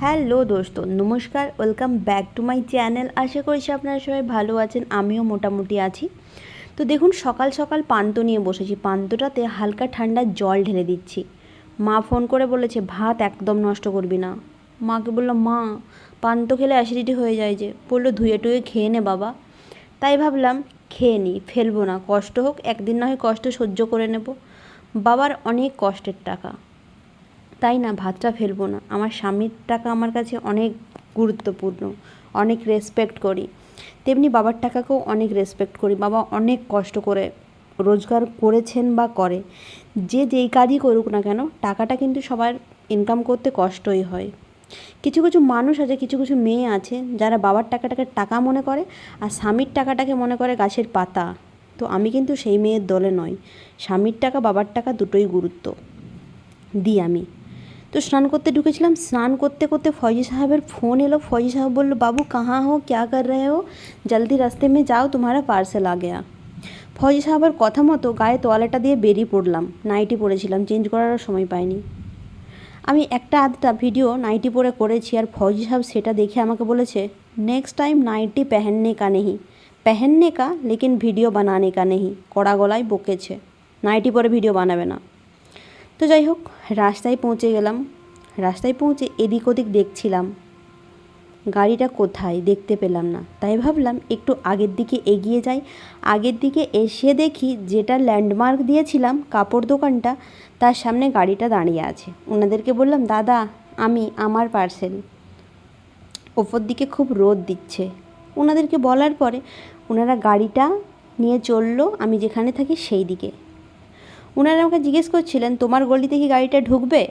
Hello দোস্ত, নমস্কার, welcome back to my channel. আশা করছি আপনারা সবাই ভালো আছেন, আমিও মোটামুটি আছি। তো দেখুন, সকাল সকাল পান্ত নিয়ে বসেছি। পান্তটাতে হালকা ঠান্ডা জল ঢেলে দিচ্ছি। মা ফোন করে বলেছে, ভাত একদম নষ্ট করবি না। মাকে বললাম, মা পান্ত খেলে অ্যাসিডিটি হয়ে যায় যে। বলল, ধুয়ে টুয়ে খেয়ে নে বাবা। তাই ভাবলাম, খেয়ে নিই ফেলব না। কষ্ট হোক, একদিন না হয় কষ্ট সহ্য করে নেব। বাবার অনেক কষ্টের টাকা। তাই না ভাতটা ফেলব না। আমার স্বামীর টাকা আমার কাছে অনেক গুরুত্বপূর্ণ, অনেক রেসপেক্ট করি। তেমনি বাবার টাকাকেও অনেক রেসপেক্ট করি। বাবা অনেক কষ্ট করে রোজগার করেছেন বা করে। যে যেই কাজই করুক না কেন, টাকাটা কিন্তু সবার ইনকাম করতে কষ্টই হয়। কিছু কিছু মানুষ আছে, কিছু কিছু মেয়ে আছে, যারা বাবার টাকাটাকে টাকা মনে করে আর স্বামীর টাকাটাকে মনে করে গাছের পাতা। তো আমি কিন্তু সেই মেয়ের দলে নয় স্বামীর টাকা, বাবার টাকা দুটোই গুরুত্ব। দিই আমি। তো স্নান করতে ঢুকেছিলাম, স্নান করতে করতে ফৌজি সাহেবের ফোন এলো। ফৌজি সাহেব বলল, বাবু, কাহা হো? ক্যা কর রে হো? জলদি রাস্তে মে যাও, তোমারা পার্সেল আ গয়া। ফৌজি সাহেবের কথা মতো গায়ে তোয়ালেটা দিয়ে বেরিয়ে পড়লাম। নাইটি পরেছিলাম চেঞ্জ করারও সময় পাইনি। আমি একটা আধটা ভিডিও নাইটি পরে করেছি আর ফৌজি সাহেব সেটা দেখে আমাকে বলেছে নেক্সট টাইম নাইটি পেহেননে কা নেহি। পেহেননে কা, লেকিন ভিডিও বানানে কা নেহি, কড়া গলায় বকেছে। নাইটি পরে ভিডিও বানাবে না। তো যাই হোক, রাস্তায় পৌঁছে গেলাম। রাস্তায় পৌঁছে এদিক ওদিক দেখছিলাম। গাড়িটা কোথায় দেখতে পেলাম না। তাই ভাবলাম একটু আগের দিকে এগিয়ে যাই। আগের দিকে এসে দেখি যেটা ল্যান্ডমার্ক দিয়েছিলাম কাপড় দোকানটা, তার সামনে গাড়িটা দাঁড়িয়ে আছে। ওনাদেরকে বললাম, দাদা, আমি আমার পার্সেল। ওপর দিকে খুব রোদ দিচ্ছে। ওনাদেরকে বলার পরে ওনারা গাড়িটা নিয়ে চলল, আমি যেখানে থাকি সেই দিকে। ওনারা আমাকে জিজ্ঞেস করছিলেন, তোমার গলিতে কি গাড়িটা ঢুকবে?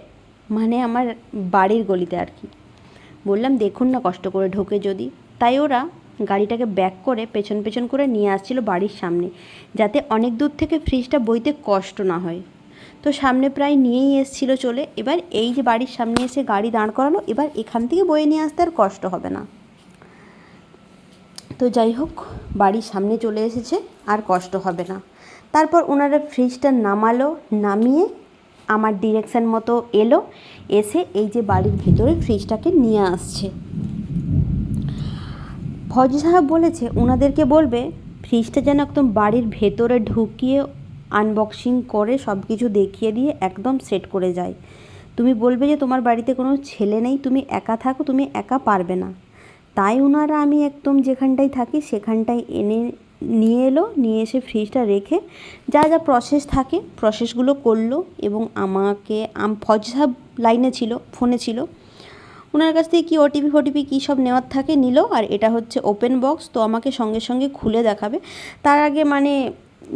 মানে আমার বাড়ির গলিতে আর কি। বললাম, দেখুন না কষ্ট করে ঢোকে যদি। তাই ওরা গাড়িটাকে ব্যাক করে পেছন পেছন করে নিয়ে আসছিল বাড়ির সামনে, যাতে অনেক দূর থেকে ফ্রিজটা বইতে কষ্ট না হয়। তো সামনে প্রায় নিয়েই এসছিল চলে। এবার এই যে বাড়ির সামনে এসে গাড়ি দাঁড় করালো, এবার এখান থেকে বয়ে নিয়ে আসতে আর কষ্ট হবে না। তো যাই হোক, বাড়ির সামনে চলে এসেছে, আর কষ্ট হবে না। তারপর ওনারা ফ্রিজটা নামালো, নামিয়ে আমার ডিরেকশান মতো এলো, এসে এই যে বাড়ির ভিতরে ফ্রিজটাকে নিয়ে আসছে। ফজি সাহেব বলেছে ওনাদেরকে বলবে, ফ্রিজটা যেন একদম বাড়ির ভেতরে ঢুকিয়ে আনবক্সিং করে সব কিছু দেখিয়ে দিয়ে একদম সেট করে যায়। তুমি বলবে যে, তোমার বাড়িতে কোনো ছেলে নেই, তুমি একা থাকো, তুমি একা পারবে না। তাই ওনারা আমি একদম যেখানটায় থাকি, সেখানটায় এনে নিয়ে এলো, নিয়ে এসে ফ্রিজটা রেখে যা যা প্রসেস থাকে প্রসেসগুলো করল এবং আমাকে আম, ফজ সাহেব লাইনে ছিল ফোনে ছিল। ওনার কাছ থেকে কী ওটিপি ফোটিপি কী সব নেওয়ার থাকে নিল আর এটা হচ্ছে ওপেন বক্স তো আমাকে সঙ্গে সঙ্গে খুলে দেখাবে। তার আগে মানে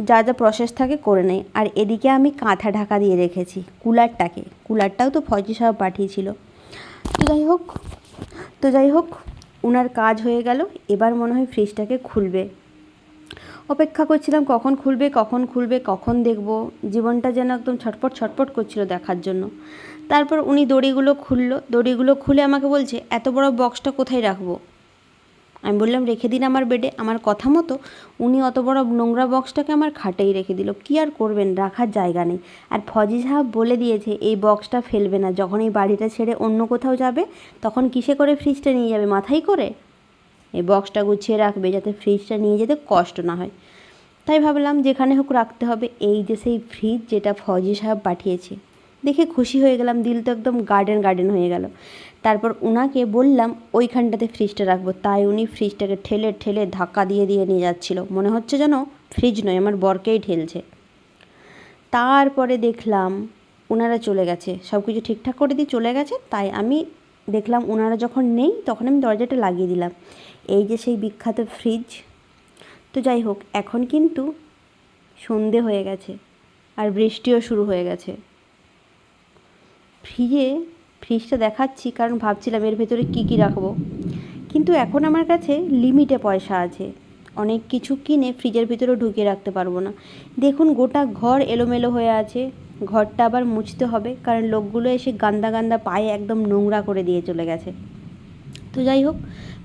যা যা প্রসেস থাকে করে নেয় আর এদিকে আমি কাঁথা ঢাকা দিয়ে রেখেছি কুলারটাকে, কুলারটাও তো ফজি সাহেব পাঠিয়েছিল। তো যাই হোক, তো যাই হোক ওনার কাজ হয়ে গেল, এবার মনে হয় ফ্রিজটাকে খুলবে। অপেক্ষা করছিলাম কখন খুলবে কখন খুলবে, কখন দেখব। জীবনটা যেন একদম ছটপট ছটপট করছিল দেখার জন্য। তারপর উনি দড়িগুলো খুললো। দড়িগুলো খুলে আমাকে বলছে, এত বড় বক্সটা কোথায় রাখব? আমি বললাম, রেখে দিন আমার বেডে আমার কথা মতো উনি অত বড় নোংরা বক্সটাকে আমার খাটেই রেখে দিল। কী আর করবেন? রাখার জায়গা নেই। আর ফজি সাহেব বলে দিয়েছে, এই বক্সটা ফেলবে না। যখন এই বাড়িটা ছেড়ে অন্য কোথাও যাবে, তখন কিসে করে ফ্রিজটা নিয়ে যাবে? মাথায় করে? এই বক্সটা গুছিয়ে রাখবে যাতে ফ্রিজটা নিয়ে যেতে কষ্ট না হয়। তাই ভাবলাম যেখানে হোক রাখতে হবে, এই যে সেই ফ্রিজ যেটা ফজি সাহেব পাঠিয়েছে। দেখে খুশি হয়ে গেলাম, দিল তো একদম গার্ডেন গার্ডেন হয়ে গেল। তারপর ওনাকে বললাম, ওইখানটাতে ফ্রিজটা রাখব। তাই উনি ফ্রিজটাকে ঠেলে ঠেলে ধাক্কা দিয়ে দিয়ে নিয়ে যাচ্ছিল। মনে হচ্ছে যেন ফ্রিজ নয়, আমার বরকেই ঠেলছে। তারপরে দেখলাম ওনারা চলে গেছে। সব কিছু ঠিকঠাক করে দিয়ে চলে গেছে, তাই আমি দেখলাম ওনারা যখন নেই, তখন আমি দরজাটা লাগিয়ে দিলাম। এই যে সেই বিখ্যাত ফ্রিজ তো যাই হোক, এখন কিন্তু সন্ধে হয়ে গেছে আর বৃষ্টিও শুরু হয়ে গেছে। ফ্রিজে ফ্রিজটা দেখাচ্ছি কারণ ভাবছিলাম এর ভেতরে কী কী রাখব। কিন্তু এখন আমার কাছে লিমিটে পয়সা আছে। অনেক কিছু কিনে ফ্রিজের ভিতরে ঢুকিয়ে রাখতে পারব না। দেখুন, গোটা ঘর এলোমেলো হয়ে আছে। ঘরটা আবার মুছতে হবে, কারণ লোকগুলো এসে গান্দা গান্দা পায়ে একদম নোংরা করে দিয়ে চলে গেছে। তো যাই হোক,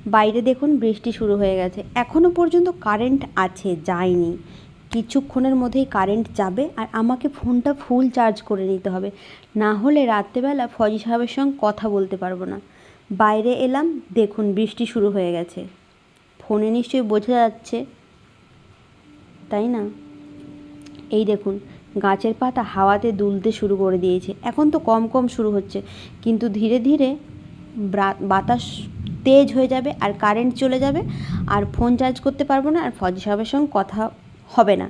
বাইরে দেখুন বৃষ্টি শুরু হয়ে গেছে। এখনও পর্যন্ত কারেন্ট আছে, যায়নি। কিছুক্ষণের মধ্যেই কারেন্ট যাবে আর আমাকে ফোনটা ফুল চার্জ করে নিতে হবে। না হলে রাত্রেবেলা ফজি সাহেবের সঙ্গে কথা বলতে পারব না। বাইরে এলাম, দেখুন বৃষ্টি শুরু হয়ে গেছে। ফোনে নিশ্চয়ই বোঝা যাচ্ছে, তাই না? এই দেখুন গাছের পাতা হাওয়াতে দুলতে শুরু করে দিয়েছে। এখন তো কম কম শুরু হচ্ছে। কিন্তু ধীরে ধীরে বাতাস তেজ হয়ে যাবে আর কারেন্ট চলে যাবে। আর ফোন চার্জ করতে পারব না আর ফজি সাহেবের সঙ্গে কথা হবে না।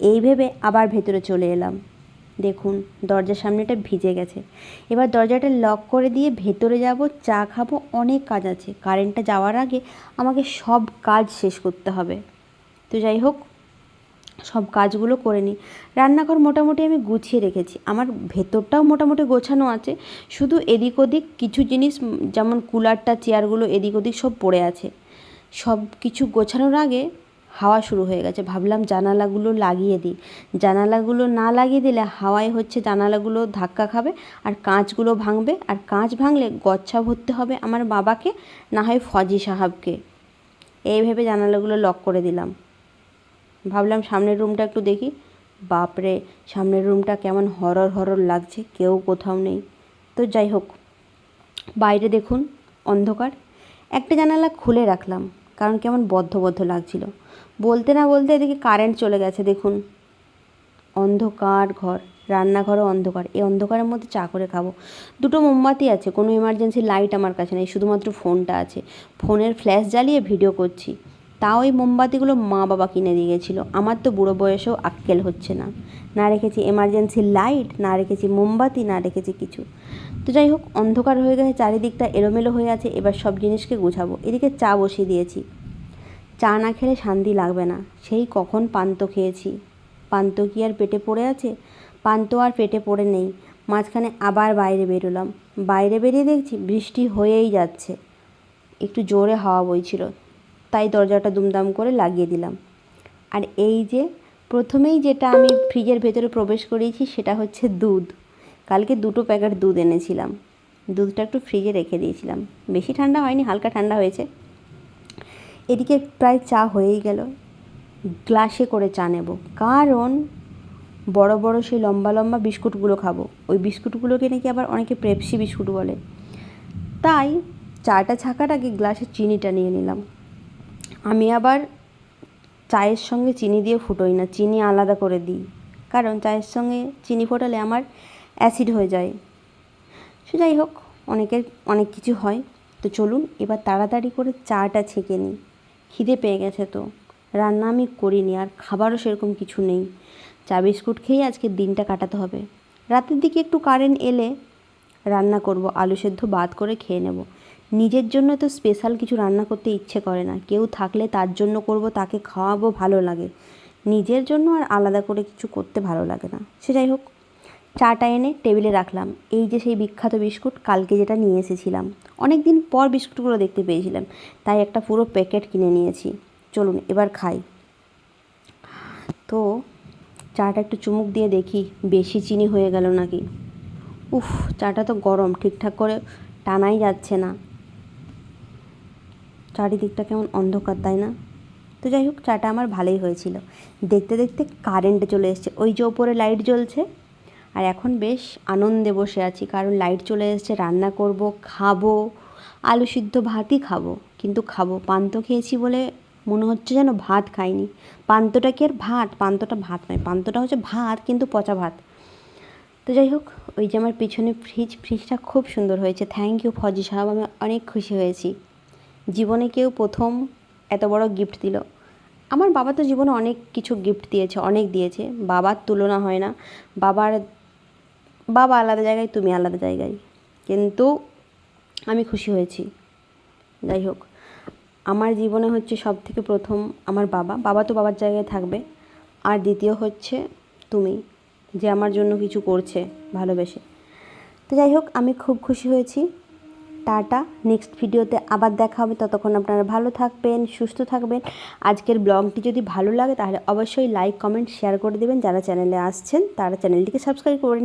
এই ভেবে আবার ভেতরে চলে এলাম। দেখুন, দরজার সামনেটা ভিজে গেছে। এবার দরজাটা লক করে দিয়ে ভেতরে যাব, চা খাব, অনেক কাজ আছে। কারেন্টটা যাওয়ার আগে আমাকে সব কাজ শেষ করতে হবে। তো যাই হোক সব কাজগুলো করে নিই। রান্নাঘর মোটামুটি আমি গুছিয়ে রেখেছি। আমার ভেতরটাও মোটামুটি গোছানো আছে। শুধু এদিক ওদিক কিছু জিনিস যেমন কুলারটা, চেয়ারগুলো এদিক ওদিক সব পড়ে আছে। সব কিছু গোছানোর আগে হাওয়া শুরু হয়ে গেছে। ভাবলাম জানালাগুলো লাগিয়ে দিই। জানালাগুলো না লাগিয়ে দিলে হাওয়ায় হচ্ছে জানালাগুলো ধাক্কা খাবে আর কাঁচগুলো ভাঙবে। আর কাঁচ ভাঙলে গচ্ছা ভরতে হবে আমার বাবাকে, না হয় ফজি সাহাবকে। এই ভেবে জানালাগুলো লক করে দিলাম। ভাবলাম সামনের রুমটা একটু দেখি। বাপরে, সামনের রুমটা কেমন হরর হরর লাগছে, কেউ কোথাও নেই। তো যাই হোক, বাইরে দেখুন, অন্ধকার। একটা জানালা খুলে রাখলাম, কারণ কেমন বদ্ধ বদ্ধ লাগছিল। বলতে না বলতে এদিকে কারেন্ট চলে গেছে, দেখুন। অন্ধকার ঘর, রান্নাঘরও অন্ধকার। এই অন্ধকারের মধ্যে চা করে খাব। দুটো মোমবাতি আছে, কোনো এমার্জেন্সি লাইট আমার কাছে নেই, শুধুমাত্র ফোনটা আছে। ফোনের ফ্ল্যাশ জ্বালিয়ে ভিডিও করছি। তাও এই মোমবাতিগুলো মা বাবা কিনে দিয়ে গেছিল। আমার তো বুড়ো বয়সেও আক্কেল হচ্ছে না। না রেখেছি এমার্জেন্সি লাইট না রেখেছি মোমবাতি, না রেখেছি কিছু। তো যাই হোক, অন্ধকার হয়ে গেছে, চারিদিকটা এলোমেলো হয়ে আছে, এবার সব জিনিসকে গুছাবো। এদিকে চা বসিয়ে দিয়েছি। চা না খেলে শান্তি লাগবে না। সেই কখন পান্ত খেয়েছি। পান্ত কি আর পেটে পড়ে আছে? পান্ত আর পেটে পড়ে নেই। মাঝখানে আবার বাইরে বেরোলাম। বাইরে বেরিয়ে দেখছি বৃষ্টি হয়েই যাচ্ছে। একটু জোরে হাওয়া বইছিল। তাই দরজাটা দুমদাম করে লাগিয়ে দিলাম। আর এই যে প্রথমেই যেটা আমি ফ্রিজের ভেতরে প্রবেশ করিয়েছি সেটা হচ্ছে দুধ। কালকে দুটো প্যাকেট দুধ এনেছিলাম। দুধটা একটু ফ্রিজে রেখে দিয়েছিলাম। বেশি ঠান্ডা হয়নি, হালকা ঠান্ডা হয়েছে। এদিকে প্রায় চা হয়েই গেল। গ্লাসে করে চা নেব। কারণ বড় বড় সেই লম্বা লম্বা বিস্কুটগুলো খাব। ওই বিস্কুটগুলোকে নাকি আবার অনেকে পেপসি বিস্কুট বলে। তাই চাটা ছাকার আগে গ্লাসে চিনিটা নিয়ে নিলাম। আমি আবার চায়ের সঙ্গে চিনি দিয়ে ফুটোই না, চিনি আলাদা করে দিই। কারণ চায়ের সঙ্গে চিনি ফোটালে আমার অ্যাসিড হয়ে যায়। সে যাই হোক, অনেকের, অনেক কিছু হয়। তো চলুন, এবার তাড়াতাড়ি করে চাটা ছেঁকে নিই। খিদে পেয়ে গেছে তো। রান্না আমি করিনি, আর খাবারও সেরকম কিছু নেই। চা বিস্কুট খেয়েই আজকে দিনটা কাটাতে হবে। রাতের দিকে একটু কারেন্ট এলে রান্না করব, আলু সেদ্ধ বাদ করে খেয়ে নেব। নিজের জন্য তো স্পেশাল কিছু রান্না করতে ইচ্ছে করে না। কেউ থাকলে তার জন্য করব, তাকে খাওয়াবো, ভালো লাগে। নিজের জন্য আর আলাদা করে কিছু করতে ভালো লাগে না। সে যাই হোক, চাটা এনে টেবিলে রাখলাম। এই যে সেই বিখ্যাত বিস্কুট, কালকে যেটা নিয়ে এসেছিলাম। অনেক দিন পর বিস্কুটগুলো দেখতে পেয়েছিলাম। তাই একটা পুরো প্যাকেট কিনে নিয়েছি। চলুন, এবার খাই। তো, চাটা একটু চুমুক দিয়ে দেখি, বেশি চিনি হয়ে গেল নাকি? উফ, চাটা তো গরম। ঠিকঠাক করে টানাই যাচ্ছে না। চারিদিকটা কেমন অন্ধকার, তাই না? তো যাই হোক, চাটা আমার ভালোই হয়েছিল। দেখতে দেখতে কারেন্ট চলে এসছে। ওই যে ওপরে লাইট জ্বলছে। আর এখন বেশ আনন্দে বসে আছি, কারণ লাইট চলে এসছে, রান্না করব, খাব, আলু সিদ্ধ ভাতই খাব। কিন্তু খাব পান্ত খেয়েছি বলে মনে হচ্ছে যেন ভাত খাইনি। পান্তটা কি আর ভাত? পান্তটা ভাত নয়, পান্তটা হচ্ছে ভাত, কিন্তু পচা ভাত। তো যাই হোক, ওই যে আমার পিছনে ফ্রিজ ফ্রিজটা খুব সুন্দর হয়েছে। থ্যাংক ইউ ফজি সাহেব, আমি অনেক খুশি হয়েছি। জীবনে কেউ প্রথম এত বড় গিফট দিল। আমার বাবা তো জীবনে অনেক কিছু গিফট দিয়েছে, অনেক দিয়েছে। বাবার তুলনা হয় না। বাবার, বাবা আলাদা জায়গায়, তুমি আলাদা জায়গায়। কিন্তু আমি খুশি হয়েছি। যাই হোক, আমার জীবনে হচ্ছে সব থেকে প্রথম আমার বাবা। বাবা তো বাবার জায়গায় থাকবে। আর দ্বিতীয় হচ্ছে তুমি, যে আমার জন্য কিছু করছে, ভালোবেসে। তো যাই হোক, আমি খুব খুশি হয়েছি। টাটা। নেক্সট ভিডিওতে আবার দেখা হবে। ততক্ষণ আপনারা ভালো থাকবেন, সুস্থ থাকবেন। আজকের ব্লগটি যদি ভালো লাগে, তাহলে অবশ্যই লাইক কমেন্ট শেয়ার করে দেবেন। যারা চ্যানেলে আসছেন, তারা চ্যানেলটিকে সাবস্ক্রাইব করে